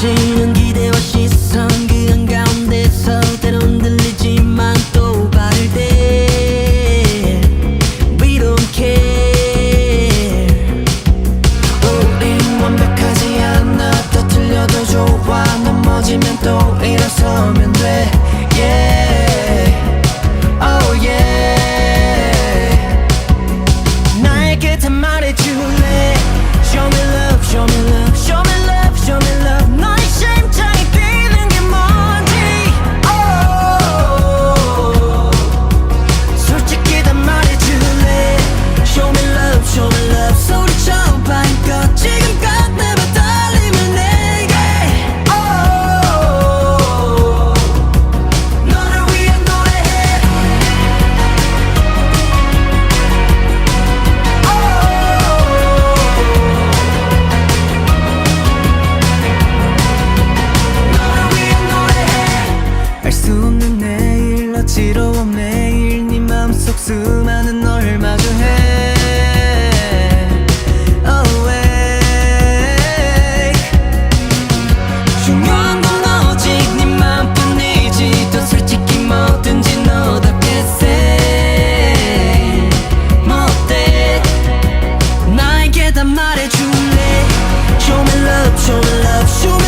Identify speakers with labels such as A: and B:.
A: 지는 기대와 시선 그 한가운데서 때론 들리지만 또 바를대 We don't care. 우린 완벽하지 않아. 더 틀려도 좋아. 넘어지면 또 일어서면 돼. Yeah. Oh yeah. 나에게 다 말해줄래 지러움 매일 네 맘속 수많은 널 마주해 말해줄래 Show me love, show me love, show me